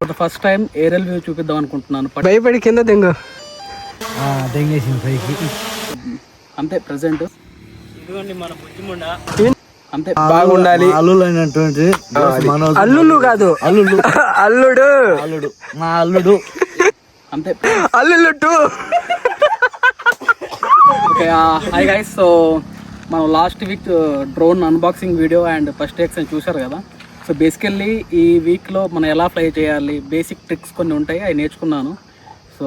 First time aerial view చూపిద్దాం అనుకుంటున్నాను. భయపడి కింద దింగు. దెంగేసింది పైకి. అంతే ప్రజెంట్ ఇదిగోండి మన బుజ్జిముండ. అంతే బాగుండాలి. అల్లులైనటువంటి మనోజ్ అల్లుళ్ళు కాదు. అల్లుడు అల్లుడు. అల్లుడు. మా అల్లుడు. అంతే. అల్లుళ్ళు too okay hi guys so మనం last week drone unboxing video and first X చూశారు కదా? సో బేసికల్లీ ఈ వీక్లో మనం ఎలా ఫ్లై చేయాలి? బేసిక్ ట్రిక్స్ కొన్ని ఉంటాయి అవి నేర్చుకున్నాను. సో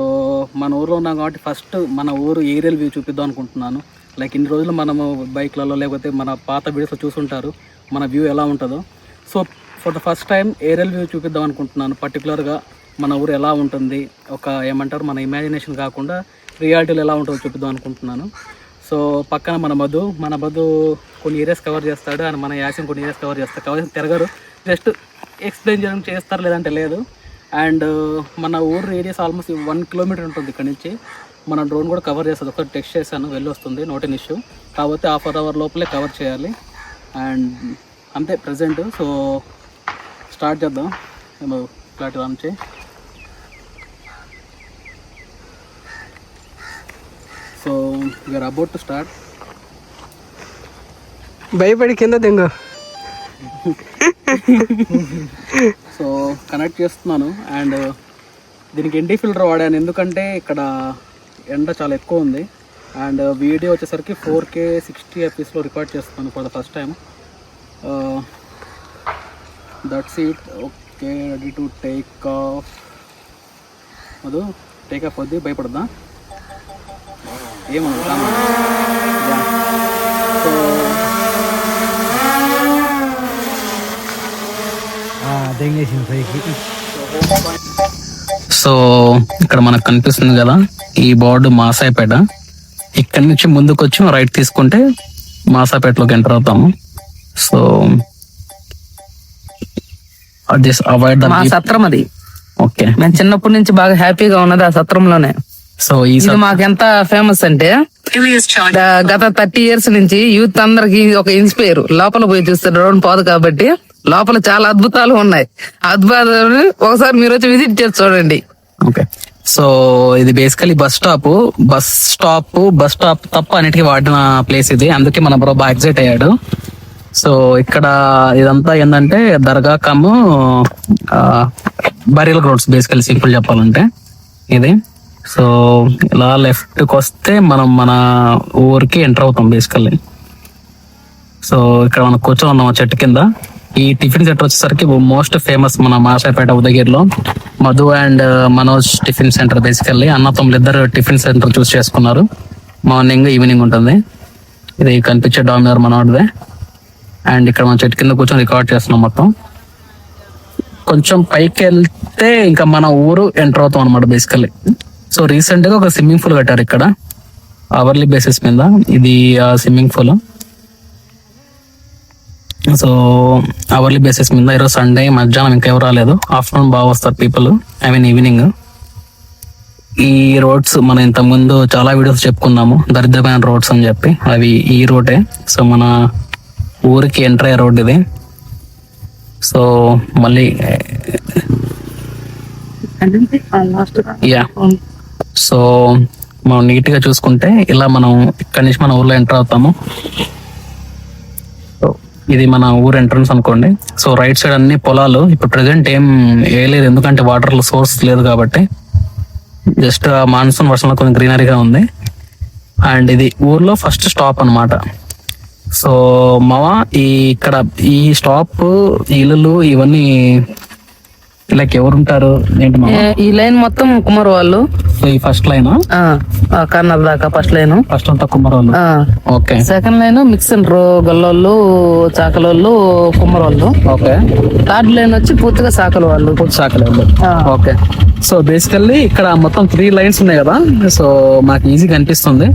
మన ఊర్లో ఉన్నాం కాబట్టి ఫస్ట్ మన ఊరు ఏరియల్ వ్యూ చూపిద్దాం అనుకుంటున్నాను. లైక్ ఇన్ని రోజులు మనము బైక్లలో లేకపోతే మన పాత వీడియోస్లో చూసుంటారు మన వ్యూ ఎలా ఉంటుందో. So for the first time aerial view చూపిద్దాం అనుకుంటున్నాను. పర్టికులర్గా మన ఊరు ఎలా ఉంటుంది ఒక ఏమంటారు మన ఇమాజినేషన్ కాకుండా రియాలిటీలో ఎలా ఉంటుందో చూపిద్దాం అనుకుంటున్నాను. సో పక్కన మన మధు మన మధు కొన్ని ఏరియాస్ కవర్ చేస్తాడు అండ్ మన యాసిన్ కొన్ని ఏరియాస్ కవర్ చేస్తాడు. కవర్ తిరగరు. జస్ట్ ఎక్స్ప్లెయిన్ చేయడం చేస్తారు లేదంటే లేదు. అండ్ uh, మన ఊరు రేడియస్ ఆల్మోస్ట్ వన్ కిలోమీటర్ ఉంటుంది ఇక్కడ నుంచి. మన డ్రోన్ కూడా కవర్ చేస్తుంది. ఒకటి టెక్స్ట్ చేశాను వెళ్ళి వస్తుంది నోట్ ఇన్ ఇష్యూ కాకపోతే హాఫ్ అన్ అవర్ లోపలే కవర్ చేయాలి. అండ్ అంతే ప్రజెంట్ సో స్టార్ట్ చేద్దాం. ఏమో ఫ్లాట్ నుంచి so we're about to start భయపడి కింద దింగు. సో కనెక్ట్ చేస్తున్నాను. అండ్ uh, దీనికి ఎండి ఫిల్టర్ వాడాను. ఎందుకంటే ఇక్కడ ఎండ చాలా ఎక్కువ ఉంది. అండ్ uh, వీడియో వచ్చేసరికి ఫోర్ కే సిక్స్టీ ఎఫ్ఎస్లో రికార్డ్ చేస్తున్నాను for the first time that's it okay ready to take off అది టేక్ ఆఫ్ వద్ది భయపడదా ఏమన్నా సో దెంగేసింది పైకి సో ఇక్కడ మనకు కనిపిస్తుంది కదా ఈ బోర్డు మాసాయిపేట. ఇక్కడ నుంచి ముందుకు వచ్చి రైట్ తీసుకుంటే మాసాపేటలోకి ఎంటర్ అవుతాము. సో అవాయిడ్ మా సత్రం అది. ఓకే. మేము చిన్నప్పటి నుంచి బాగా హ్యాపీగా ఉన్నది ఆ సత్రంలోనే. సో ఈ ఇది మాకు ఎంత ఫేమస్ అంటే గత థర్టీ ఇయర్స్ నుంచి యూత్ అందరికి ఒక ఇన్స్పైర్. లోపల పోయి చూస్తే డ్రోన్ పోదు కాబట్టి లోపల చాలా అద్భుతాలు ఉన్నాయి. ఆ అద్భుతాలు ఒకసారి మీరు వచ్చి విజిట్ చేసి చూడండి. ఓకే. సో ఇది basically bus stop bus stop bus stop తప్ప అన్నిటికీ వాడిన ప్లేస్ ఇది. అందుకే మన బ్రో బాగా ఎగ్జైట్ అయ్యాడు. సో ఇక్కడ ఇదంతా ఏంటంటే దర్గా come burial grounds basically simple చెప్పాలంటే. ఇది. సో ఇలా లెఫ్ట్కి వస్తే మనం మన ఊరికి ఎంటర్ అవుతాం బేసికల్లీ సో ఇక్కడ మనం కూర్చొని ఉన్నాం చెట్టు కింద. ఈ టిఫిన్ సెంటర్ వచ్చేసరికి మోస్ట్ ఫేమస్ మన Masapeta ఉదగిరిలో. Madhu and uh, Manoj tiffin centre basically. అన్న తమ్ముళ్ళు ఇద్దరు టిఫిన్ సెంటర్ చూస్ చేసుకున్నారు. మార్నింగ్ ఈవినింగ్ ఉంటుంది. ఇది కనిపించే డామినర్ మనోడిదే. అండ్ ఇక్కడ మనం చెట్టు కింద కూర్చొని రికార్డ్ చేస్తున్నాం మొత్తం. కొంచెం పైకి వెళ్తే ఇంకా మన ఊరు ఎంటర్ అవుతాం అనమాట బేసికల్లీ. సో రీసెంట్గా ఒక స్విమ్మింగ్ పూల్ కట్టారు ఇక్కడ. అవర్లీ బేసిస్ మీద. ఇది swimming pool. So hourly basis మీద ఈరోజు సండే మధ్యాహ్నం ఇంకా ఎవరు రాలేదు. ఆఫ్టర్నూన్ బాగా వస్తారు పీపుల్ ఐ మీన్ ఈవినింగ్ ఈ రోడ్స్ మనం ఇంతకుముందు ముందు చాలా వీడియోస్ చెప్పుకున్నాము. దరిద్రమైన రోడ్స్ అని చెప్పి. అవి ఈ రోడ్డే. సో మన ఊరికి ఎంటర్ అయ్యే రోడ్ ఇది. సో మళ్ళీ యా సో మనం నీట్గా చూసుకుంటే ఇలా మనం ఇక్కడి నుంచి మన ఊర్లో ఎంటర్ అవుతాము. ఇది మన ఊరు ఎంట్రన్స్ అనుకోండి. సో రైట్ సైడ్ అన్ని పొలాలు ఇప్పుడు ప్రెసెంట్ ఏం వేయలేదు. ఎందుకంటే వాటర్ సోర్స్ లేదు కాబట్టి. జస్ట్ మాన్సూన్ వర్షంలో కొంచెం గ్రీనరీగా ఉంది. అండ్ ఇది ఊర్లో ఫస్ట్ స్టాప్ అన్నమాట. సో మావా ఈ ఇక్కడ ఈ స్టాప్ ఇల్లులు ఇవన్నీ లైక్ ఎవరుంటారు ఈ లైన్ మొత్తం కుమ్మర వాళ్ళు. ఈ ఫస్ట్ లైన్ కర్నర్ దాకా ఫస్ట్ లైన్. ఫస్ట్ అంతా కుమ్మరోళ్ళు okay. Second line mix row గొల్లోళ్ళు చాకలోళ్ళు కుమ్మర వాళ్ళు. ఓకే. థర్డ్ లైన్ వచ్చి పూర్తిగా సాకల వాళ్ళు. ఆ. ఓకే. సో బేసికల్లీ ఇక్కడ మొత్తం త్రీ లైన్స్ ఉన్నాయి కదా? సో మాకు ఈజీగా అనిపిస్తుంది.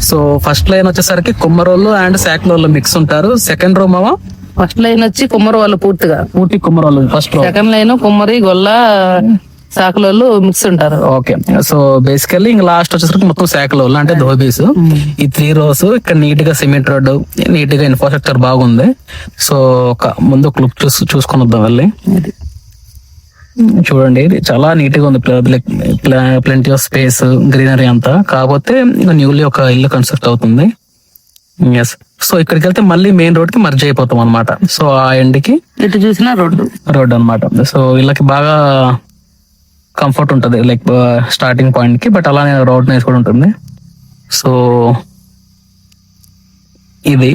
సో ఫస్ట్ లైన్ వచ్చేసరికి కుమ్మరోళ్ళు అండ్ శాఖలోళ్ళు మిక్స్ ఉంటారు. సెకండ్ రో మామ? ఫస్ట్ లైన్ వచ్చి కుమ్మర వాళ్ళు పూర్తిగా. పూర్తి కుమ్మరోళ్ళు ఫస్ట్ రో సెకండ్ లైన్ కుమ్మరి గొల్ల సాకలోళ్ళు మిక్స్ ఉంటారు. ఓకే సో బేసికల్లీ ఇంకా లాస్ట్ వచ్చేసరికి మొత్తం శాఖలోళ్ళు అంటే ధోబీస్. ఈ త్రీ రోస్ ఇక్కడ నీట్గా సిమెంట్ రోడ్ నీట్గా ఇన్ఫ్రాస్ట్రక్చర్ బాగుంది. సో ఒక ముందు క్లుక్ చూసి చూసుకొని వద్దాం వెళ్ళి. చూడండి ఇది చాలా నీట్గా ఉంది ప్lenty ఆఫ్ స్పేస్ గ్రీనరీ అంతా. కాకపోతే న్యూలీ ఒక ఇల్లు కన్స్ట్రక్ట్ అవుతుంది. ఎస్ సో ఇక్కడికి వెళ్తే మళ్ళీ మెయిన్ రోడ్కి మర్జ్ అయిపోతాం అనమాట సో ఆ ఎండ్కి ఇటు చూసినా రోడ్డు. రోడ్ అన్నమాట. సో వీళ్ళకి బాగా కంఫర్ట్ ఉంటుంది లైక్ స్టార్టింగ్ పాయింట్కి బట్ అలానే రోడ్ నైస్ కూడా ఉంటుంది. సో ఇది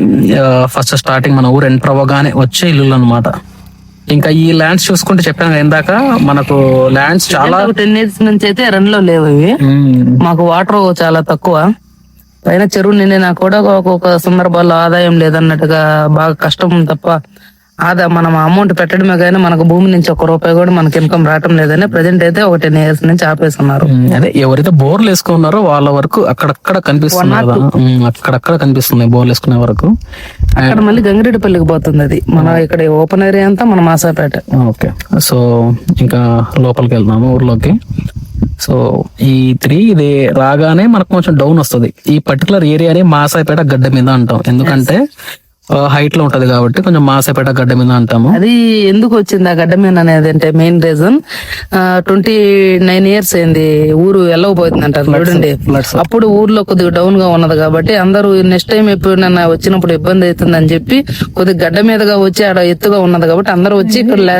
ఫస్ట్ స్టార్టింగ్ మన ఊరు ఎంటర్ అవ్వగానే వచ్చే ఇల్లు అనమాట ఇంకా ఈ ల్యాండ్స్ చూసుకుంటే చెప్పాను ఇందాక మనకు ల్యాండ్స్ చాలా టెన్ ఇయర్స్ నుంచి అయితే రన్లో లేవు ఇవి. మ్మ్. మాకు వాటర్ చాలా తక్కువ. పైన చెరువు నిండినా కూడా ఒక్కొక్క సందర్భాల్లో ఆదాయం లేదన్నట్టుగా బాగా కష్టం తప్ప ఆదా మనం అమౌంట్ పెట్టడమే కానీ మనకు భూమి నుంచి ఒక రూపాయి కూడా మనకి ఇన్కమ్ రావటం లేదని ప్రజెంట్ అయితే ఒక టెన్ ఇయర్స్ నుంచి ఆపేస్తున్నారు. అదే ఎవరైతే బోర్లు వేసుకున్నారో వాళ్ళ వరకు అక్కడక్కడ కనిపిస్తుంది మ్మ్. అక్కడక్కడ కనిపిస్తుంది బోర్లు వేసుకునే వరకు. అక్కడ మళ్ళీ గంగిరెడ్డిపల్లికి పోతుంది అది. మన ఇక్కడ ఓపెన్ ఏరియా అంతా మన మాసాపేట. ఓకే. సో ఇంకా లోపలికి వెళ్దాము ఊర్లోకి. సో ఈ త్రీ ఇది రాగానే మనకు కొంచెం డౌన్ వస్తుంది. ఈ పర్టికులర్ ఏరియాని మాసాయిపేట గడ్డ మీద అంటాం. ఎందుకంటే హైట్లో ఉంటది కాబట్టి కొంచెం మాసాయిపేట గడ్డ మీద అంటాము. అది ఎందుకు వచ్చింది ఆ గడ్డ మీద అనేది అంటే main reason twenty nine years అయింది. ఊరు వెళ్ళకపోతుంది అంటారు చూడండి. అప్పుడు ఊర్లో కొద్దిగా డౌన్గా ఉన్నది కాబట్టి అందరూ నెక్స్ట్ టైం ఎప్పుడైనా వచ్చినప్పుడు ఇబ్బంది అవుతుంది అని చెప్పి కొద్దిగా గడ్డ మీదగా వచ్చి ఆడ ఎత్తుగా ఉన్నది కాబట్టి అందరూ వచ్చి ఇక్కడ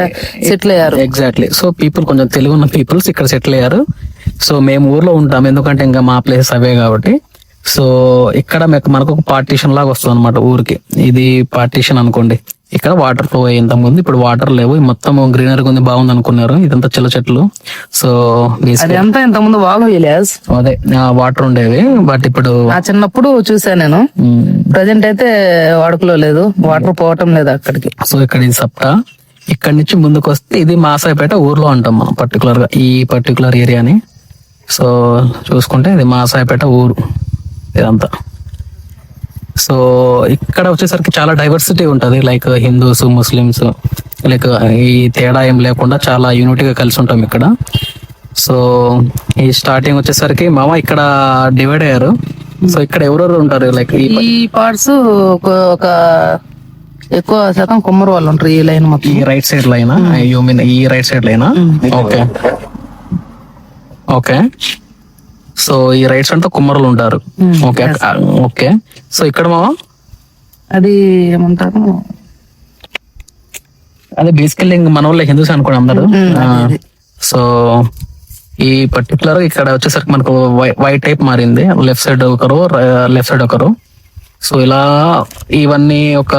సెటిల్ అయ్యారు. ఎగ్జాక్ట్లీ సో పీపుల్ కొంచెం తెలుగు ఉన్న పీపుల్స్ ఇక్కడ సెటిల్ అయ్యారు. సో మేము ఊర్లో ఉంటాం ఎందుకంటే ఇంకా మా ప్లేసెస్ అవే కాబట్టి. సో ఇక్కడ మనకు ఒక పార్టీషన్ లాగా వస్తుంది అనమాట ఊరికి. ఇది పార్టీషన్ అనుకోండి. ఇక్కడ వాటర్ ఫ్లో ఇంత ముందు ఇప్పుడు వాటర్ లేవు. మొత్తం గ్రీనరీ ఉంది బాగుంది అనుకున్నారు ఇదంతా చిల్ల చెట్లు. సో అది అంతా ఇంత ముందు వాగు విలేజ్ అదే వాటర్ ఉండేవి. బట్ ఇప్పుడు చిన్నప్పుడు చూసా నేను. ప్రజెంట్ అయితే వాడుకలో లేదు. వాటర్ పోవటం లేదు అక్కడికి. సో ఇక్కడ ఇది సప్టా ఇక్కడ నుంచి ముందుకు వస్తే ఇది మాసాయిపేట ఊర్లో అంటాం మనం పర్టికులర్గా ఈ పర్టికులర్ ఏరియాని సో చూసుకుంటే ఇది మాసాయిపేట ఊరు. ఇదంతా. సో ఇక్కడ వచ్చేసరికి చాలా డైవర్సిటీ ఉంటది. లైక్ హిందూస్ ముస్లిమ్స్ లైక్ ఈ తేడా ఏం లేకుండా చాలా యూనిటీగా కలిసి ఉంటాం ఇక్కడ. సో ఈ స్టార్టింగ్ వచ్చేసరికి మామ ఇక్కడ డివైడ్ అయ్యారు. సో ఇక్కడ ఎవరెవరు ఉంటారు? లైక్ ఈ పార్ట్స్ ఒక ఎక్కువ శాతం కుమ్మరు వాళ్ళు ఉంటారు ఈ లైన్ మొత్తం. ఈ రైట్ సైడ్ లైనా? యూ మీన్ ఈ రైట్ సైడ్ లైనా? ఓకే ఓకే సో ఈ రైట్ సైడ్తో కుమ్మరులు ఉంటారు. ఓకే ఓకే సో ఇక్కడ మావా? అది ఏమంటారు? అదే బేసికల్లీ ఇంక మన వాళ్ళ హిందూస్ అనుకోండి అందరూ. సో ఈ పర్టికులర్ ఇక్కడ వచ్చేసరికి మనకు వైట్ టైప్ మారింది. లెఫ్ట్ సైడ్ ఒకరు లెఫ్ట్ సైడ్ ఒకరు. సో ఇలా ఇవన్నీ ఒక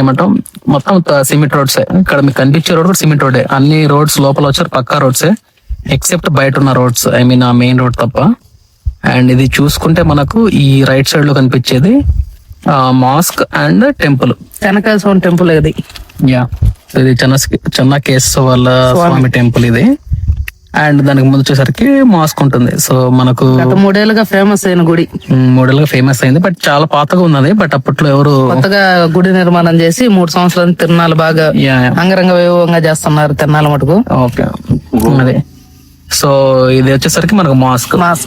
ఏమంటాం? మొత్తం సిమెంట్ రోడ్స్ ఇక్కడ మీకు కనిపించే రోడ్ కూడా సిమెంట్ రోడే అన్ని రోడ్స్ లోపల వచ్చారు పక్కా రోడ్సే ఎక్సెప్ట్ బయట ఉన్న రోడ్స్ ఐ మీన్ ఆ మెయిన్ రోడ్ తప్ప. అండ్ ఇది చూసుకుంటే మనకు ఈ రైట్ సైడ్లో కనిపించేది మాస్క్ అండ్ టెంపుల్ వెనకాల స్వామి టెంపుల్ ఇది యా ఇది చెన్న చెన్న స్వామి. టెంపుల్ ఇది. అండ్ దానికి ముందు వచ్చేసరికి మాస్క్ ఉంటుంది. సో మనకు గత మూడేళ్ళుగా ఫేమస్ అయిన గుడి. మోడల్గా ఫేమస్ అయింది. బట్ చాలా పాతగా ఉన్నది. బట్ అప్పట్లో ఎవరు కొత్తగా గుడి నిర్మాణం చేసి మూడు సంవత్సరాలు తిరునాళ్ళు బాగా అంగరంగ వైభవంగా చేస్తున్నారు తిరునాళ్ళ మటుకు. ఓకే అదే. సో ఇది వచ్చేసరికి మనకు మాస్క్ మాస్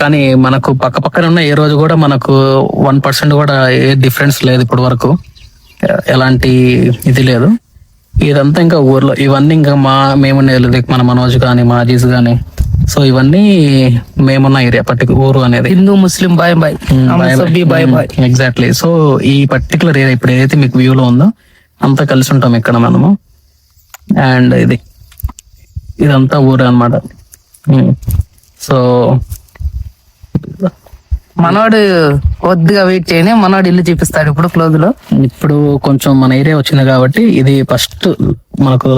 కానీ మనకు పక్క పక్కన ఉన్న ఏ రోజు కూడా మనకు వన్ పర్సెంట్ కూడా ఏ డిఫరెన్స్ లేదు ఇప్పటి వరకు. ఎలాంటి ఇది లేదు. ఇదంతా ఇంకా ఊర్లో ఇవన్నీ ఇంకా మా మేముండే లైక్ మన మనోజ్ కానీ మా అజీజ్ కానీ సో ఇవన్నీ మేమున్న ఏరియా పర్టికులర్ ఊరు అనేది. హిందూ ముస్లిం బాయ్ బాయ్. బాయ్ బాయ్ ఎగ్జాక్ట్లీ సో ఈ పర్టికులర్ ఏరియా ఇప్పుడు ఏదైతే మీకు వ్యూలో ఉందో అంతా కలిసి ఉంటాం ఇక్కడ మనము. అండ్ ఇది ఇదంతా ఊరు అనమాట సో మనోడు కొద్దిగా వెయిట్ చేయని మనోడు ఇల్లు చూపిస్తాడు ఇప్పుడు క్లోజ్లో. ఇప్పుడు కొంచెం మన ఏరియా వచ్చింది కాబట్టి ఇది ఫస్ట్ మనకు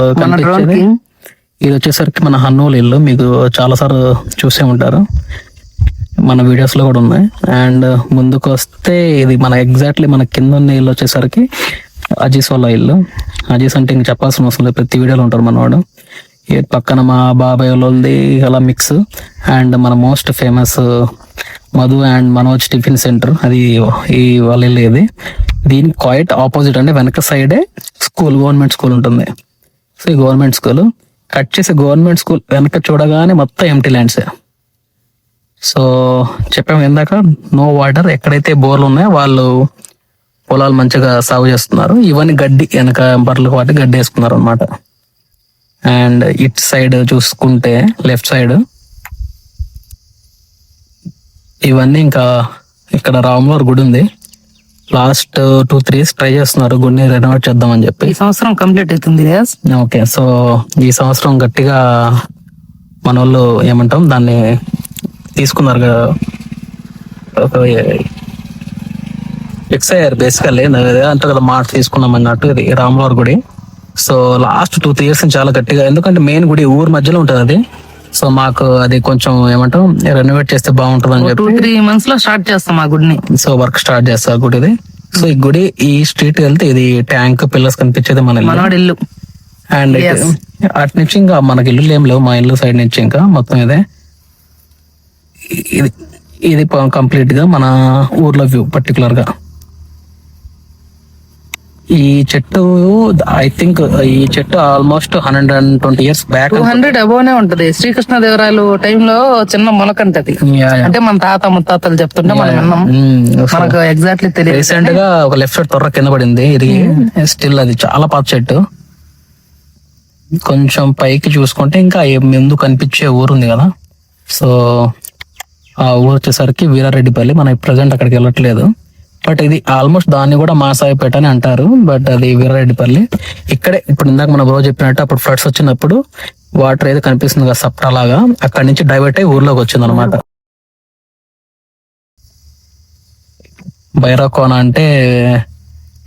ఇది వచ్చేసరికి మన హన్నూలు ఇల్లు. మీకు చాలా సార్లు చూసే ఉంటారు. మన వీడియోస్లో కూడా ఉన్నాయి. అండ్ ముందుకు వస్తే ఇది మన ఎగ్జాక్ట్లీ మన కింద ఉన్న ఇల్లు వచ్చేసరికి అజీస్ వాళ్ళ ఇల్లు. అజీస్ అంటే ఇంక చెప్పాల్సిన అవసరం లేదు. ప్రతి వీడియోలో ఉంటారు మనవాడు పక్కన మా బాబాయ్ వాళ్ళది అలా మిక్స్ అండ్ మన most famous Madhu and Manoj tiffin centre. అది ఈ వాళ్ళ దీని ఇది. క్వైట్ ఆపోజిట్ అంటే వెనక సైడే స్కూల్ గవర్నమెంట్ స్కూల్ ఉంటుంది. సో ఈ గవర్నమెంట్ స్కూల్ కట్ చేసి గవర్నమెంట్ స్కూల్ వెనక చూడగానే మొత్తం ఎంటీ ల్యాండ్స్ సో చెప్పాము ఇందాక నో వాటర్ ఎక్కడైతే బోర్లు ఉన్నాయో వాళ్ళు పొలాలు మంచిగా సాగు చేస్తున్నారు. ఇవన్నీ గడ్డి వెనక బర్రెలకు వాటి గడ్డి వేసుకున్నారు అనమాట అండ్ ఇట్ సైడ్ చూసుకుంటే లెఫ్ట్ సైడ్ ఇవన్నీ ఇంకా ఇక్కడ రాములవారి గుడి ఉంది. లాస్ట్ టూ త్రీ ట్రై చేస్తున్నారు. గుడిని రెనోవేట్ చేద్దామని చెప్పి. ఈ సంవత్సరం కంప్లీట్ అవుతుంది. ఓకే సో ఈ సంవత్సరం గట్టిగా మన వాళ్ళు ఏమంటాం దాన్ని తీసుకున్నారు కదా. ఫిక్స్ అయ్యారు బేసికల్లీ అంటారు కదా మాట తీసుకున్నాం అన్నట్టు ఇది రాములవారి గుడి. So last two three years చాలా గట్టిగా ఎందుకంటే మెయిన్ గుడి ఊరు మధ్యలో ఉంటుంది అది. సో మాకు అది కొంచెం ఏమంటాం రెనోవేట్ చేస్తే బాగుంటుంది అని చెప్పి త్రీ మంత్స్లో స్టార్ట్ చేస్తాం ఆ గుడిని. సో వర్క్ స్టార్ట్ చేస్తారు గుడిది. సో ఈ గుడి ఈ స్ట్రీట్ వెళ్తే ఇది ట్యాంక్ పిల్లర్స్ కనిపించేది మన ఇల్లు. అండ్. అటు నుంచి ఇంకా మనకి ఇల్లు ఏం లేవు మా ఇల్లు సైడ్ నుంచి ఇంకా మొత్తం ఇదే. ఇది ఇది కంప్లీట్గా మన ఊర్లో వ్యూ పర్టికులర్గా. ఈ చెట్టు ఐ థింక్ ఈ చెట్టు almost hundred and twenty years back two hundred అబోనే ఉంటది. శ్రీకృష్ణదేవరాయలు టైంలో చిన్న మొలకంటది అంటే మన తాత ముత్తాతలు చెప్తుంటే మనం విన్నాం. మనకు ఎగ్జాక్ట్లీ తెలియదు. రీసెంట్గా ఒక లెఫ్ట్ సైడ్ తొర్ర కింద పడింది ఇది స్టిల్ అది చాలా పాత చెట్టు. కొంచెం పైకి చూసుకుంటే ఇంకా ముందు కనిపించే ఊరు ఉంది కదా. సో ఆ ఊరు వచ్చేసరికి వీరారెడ్డిపల్లి. మనం ప్రజెంట్ అక్కడికి వెళ్ళట్లేదు. బట్ ఇది ఆల్మోస్ట్ దాన్ని కూడా మాసాయిపేట అని అంటారు. బట్ అది వీరారెడ్డిపల్లి. ఇక్కడే ఇప్పుడు ఇందాక మన బ్రో చెప్పినట్టు అప్పుడు ఫ్లడ్స్ వచ్చినప్పుడు వాటర్ ఏదో కనిపిస్తుంది కదా సప్టా లాగా. అక్కడి నుంచి డైవర్ట్ అయ్యి ఊర్లోకి వచ్చింది అనమాట బైరాకోన అంటే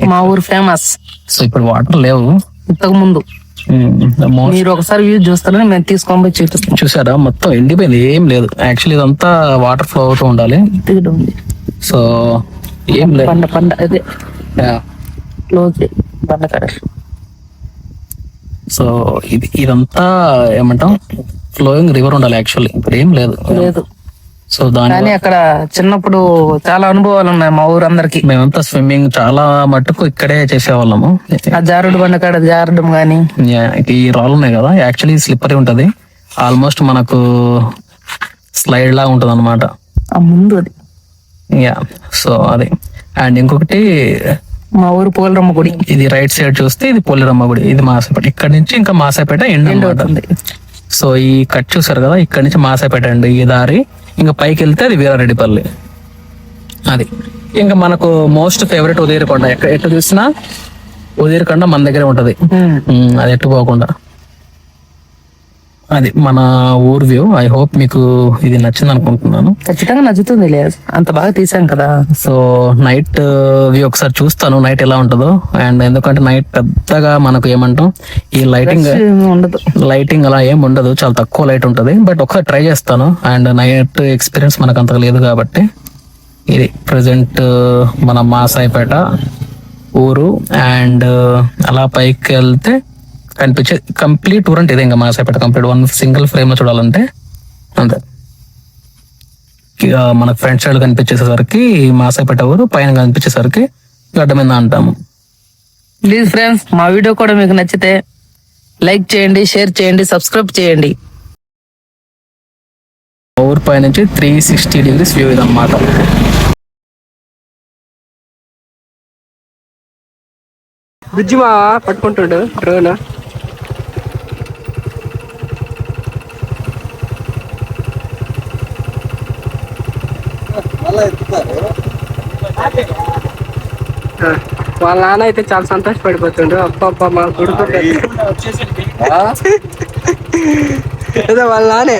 మా ఊరు ఫేమస్ సో ఇప్పుడు వాటర్ లేవు. ఇంతకు ముందు. Most- మీరు ఒకసారి యూజ్ చూస్తారని మేము తీసుకొని పోయి చూపిస్తాం. చూసారా? మొత్తం ఎండిపోయింది. ఏం లేదు. యాక్చువల్లీ ఇదంతా వాటర్ ఫ్లో అవుతూ ఉండాలి. సో ఏం లేదు. పండ పండ అదే. Yeah. క్లోజ్ బండకాడ సో ఇది ఇదంతా ఏమంటాం? ఫ్లోయింగ్ రివర్ ఉండాలి యాక్చువల్లీ ఇప్పుడు ఏం లేదు. లేదు. సో దాని అక్కడ చిన్నప్పుడు చాలా అనుభవాలు ఉన్నాయి మా ఊరందరికి. మేమంతా స్విమ్మింగ్ చాలా మట్టుకు ఇక్కడే చేసేవాళ్ళము. ఆ జారుడు బండకాడ జారడం గాని. ఈ రాళ్ళు ఉన్నాయి కదా. యాక్చువల్లీ స్లిప్పరీ ఉంటది. ఆల్మోస్ట్ మనకు స్లైడ్ లా ఉంటది అనమాట ముందు అది. యా సో అది. అండ్ ఇంకొకటి మా ఊరు పోలరమ్మ గుడి. ఇది రైట్ సైడ్ చూస్తే ఇది పోలేరమ్మ గుడి. ఇది మాసాపేట. ఇక్కడ నుంచి ఇంకా మాసాపేట ఎండ్ అవుతుంది. సో ఈ కట్ చూసారు కదా ఇక్కడ నుంచి మాసాపేట అండి ఈ దారి. ఇంకా పైకి వెళ్తే అది వీరారెడ్డిపల్లి. అది. ఇంకా మనకు మోస్ట్ ఫేవరెట్ ఉదయకొండ ఎక్కడ ఎటు చూసినా ఉదయకొండ మన దగ్గరే ఉంటది. ఉమ్. ఉమ్, అది ఎట్టు పోకుండా. అది మన ఊర్ వ్యూ ఐ హోప్ మీకు ఇది నచ్చింది అనుకుంటున్నాను ఖచ్చితంగా నచ్చుతుంది లేదు అంత బాగా తీసాం కదా. సో నైట్ వ్యూ ఒకసారి చూస్తాను నైట్ ఎలా ఉంటుందో. అండ్ ఎందుకంటే నైట్ పెద్దగా మనకు ఏమంటాం ఈ లైటింగ్ ఉండదు. లైటింగ్ అలా ఏం ఉండదు. చాలా తక్కువ లైట్ ఉంటుంది. బట్ ఒకసారి ట్రై చేస్తాను. అండ్ నైట్ ఎక్స్పీరియన్స్ మనకు అంతగా లేదు కాబట్టి. ఇది ప్రజెంట్ మన మాసాయిపేట ఊరు. అండ్ అలా పైకి వెళ్తే కనిపించే కంప్లీట్ ఊరు అంటే ఇదే ఇంకా మాసాయిపేట కంప్లీట్ వన్ సింగిల్ ఫ్రేమ్లో చూడాలంటే అంతే. ఇక మనకు ఫ్రంట్ సైడ్ కనిపించేసరికి మాసాయిపేట ఊరు పైన కనిపించేసరికి గడ్డ మీద అంటాము. ప్లీజ్ ఫ్రెండ్స్ మా వీడియో కూడా మీకు నచ్చితే లైక్ చేయండి షేర్ చేయండి సబ్స్క్రైబ్ చేయండి. ఊరు పై నుంచి త్రీ సిక్స్టీ డిగ్రీస్ వ్యూ ఇదన్నమాట. బుజ్జి మా పట్టుకుంటుండు డ్రోన్? వాళ్ళ నాన్న అయితే చాలా సంతోషపడిపోతుండు అప్ప అప్ప మా కొడుకు ఏదో వాళ్ళ నానే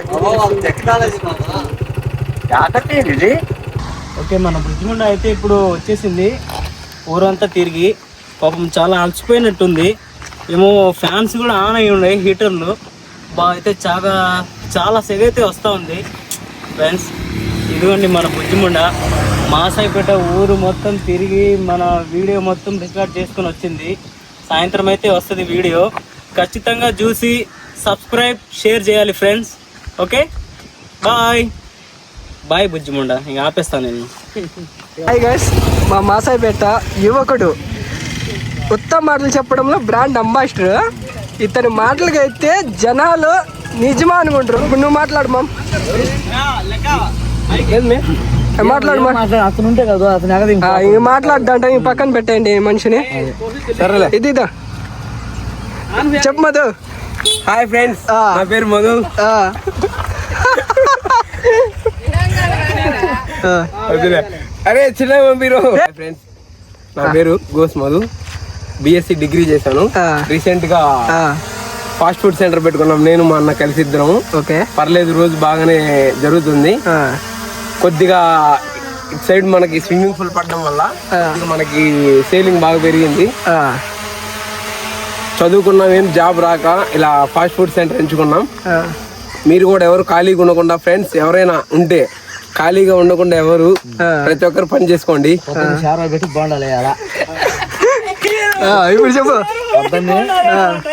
ఓకే మన బుజ్జిముండ అయితే ఇప్పుడు వచ్చేసింది. ఊరంతా తిరిగి పాపం చాలా అలసిపోయినట్టుంది. ఏమో ఫ్యాన్స్ కూడా ఆన్ అయి ఉన్నాయి హీటర్లు. బాగా అయితే చాలా చాలా సెగ అయితే వస్తూ ఉంది. ఫ్రెండ్స్ ఇదిగోండి మన బుజ్జిముండ. మాసాయిపేట ఊరు మొత్తం తిరిగి మన వీడియో మొత్తం రికార్డ్ చేసుకొని వచ్చింది. సాయంత్రం అయితే వస్తుంది వీడియో. ఖచ్చితంగా చూసి సబ్స్క్రైబ్ షేర్ చేయాలి ఫ్రెండ్స్. ఓకే? బాయ్. బాయ్ బుజ్జిముండ. ఇంక ఆపేస్తాను నేను. హాయ్ గైస్ మా మాసాయిపేట యువకుడు. ఉత్తమ మాటలు చెప్పడంలో బ్రాండ్ అంబాసిడర్ ఇతని మాటలకి అయితే జనాలు నిజమా అనుకుంటారు. ఇప్పుడు నువ్వు మాట్లాడు మామ్. మాట్లాడు అతను ఉంటే కదా అతను ఎగది ఆ, ఇంక మాట్లాడుతుంటే ఇంక పక్కన పెట్టండి ఈ మనిషిని. ఇది ఇదో. చెప్పు మధు. Hi friends. నా పేరు మధు. అరే చిన్న మీరు ఫ్రెండ్స్ నా పేరు గోస్ మధు. బిఎస్సి డిగ్రీ చేశాను. రీసెంట్గా ఆ. ఫాస్ట్ ఫుడ్ సెంటర్ పెట్టుకున్నాం. నేను మా అన్న కలిసి ఇద్దరం ఓకే. పర్లేదు రోజు బాగానే జరుగుతుంది. ఆ. కొద్దిగా ఇటు సైడ్ మనకి స్విమ్మింగ్ పూల్ పడడం వల్ల. మనకి సేలింగ్ బాగా పెరిగింది. చదువుకున్నాం ఏం జాబ్ రాక ఇలా ఫాస్ట్ ఫుడ్ సెంటర్ ఎంచుకున్నాం. మీరు కూడా ఎవరు ఖాళీగా ఉండకుండా ఫ్రెండ్స్ ఎవరైనా ఉంటే ఖాళీగా ఉండకుండా ఎవరు. ప్రతి ఒక్కరు పని చేసుకోండి పెట్టి ఇప్పుడు చెప్పు పొద్దున్నే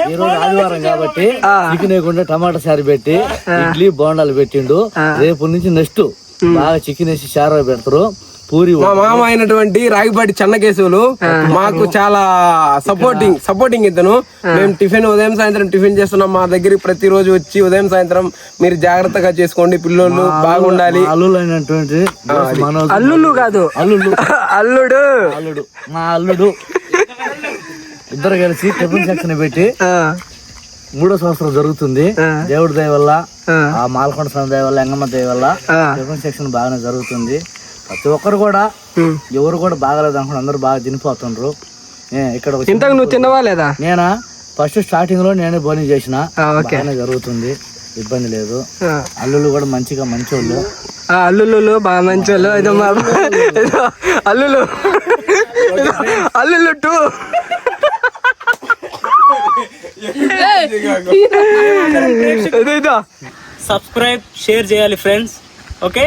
ఈ రోజు ఆదివారం కాబట్టి ఆ. చికెన్ వేయకుండా టమాటా సారి పెట్టి ఇడ్లీ బోండాలు పెట్టిండు రేపు నుంచి నెక్స్ట్ బాగా చికెన్ వేసి చారా పెడతారు. పూరి మా మామ అయినటువంటి రాగిపాటి చెన్నకేశవులు మాకు చాలా సపోర్టింగ్ సపోర్టింగ్ ఇతను మేము టిఫిన్ ఉదయం సాయంత్రం టిఫిన్ చేస్తున్నాం. మా దగ్గరికి ప్రతిరోజు వచ్చి ఉదయం సాయంత్రం మీరు జాగ్రత్తగా చేసుకోండి. పిల్లలు బాగుండాలి. అల్లుడు అయినటువంటి అల్లుళ్ళు కాదు. అల్లుడు అల్లుడు. అల్లుడు. మా అల్లుడు. ఇద్దరు కలిసి టిఫిన్ సెక్షన్ పెట్టి ఆ. మూడో సంవత్సరం జరుగుతుంది. దేవుడి దయ వల్ల ఆ. ఆ మాలకొండ స్వామి దయ వల్ల ఎంగమ్మ దయ వల్ల సెక్షన్ బాగానే జరుగుతుంది. ప్రతి ఒక్కరు కూడా. ఎవరు కూడా బాగలేదు అనుకుని అందరూ బాగా తినిపోతుండ్రు. ఇక్కడ ఇంతకు నువ్వు తిన్నవా లేదా? నేనా? ఫస్ట్ స్టార్టింగ్లో నేనే బోని చేసిన. బాగానే జరుగుతుంది. ఇబ్బంది లేదు. ఆ. అల్లుళ్ళు కూడా మంచిగా మంచోళ్ళు. ఆ, అల్లుళ్ళు బాగా మంచి వాళ్ళు ఇదో అల్లులు అల్లుళ్ళు టూ. ఇదో. సబ్స్క్రైబ్ షేర్ చేయాలి ఫ్రెండ్స్ ఓకే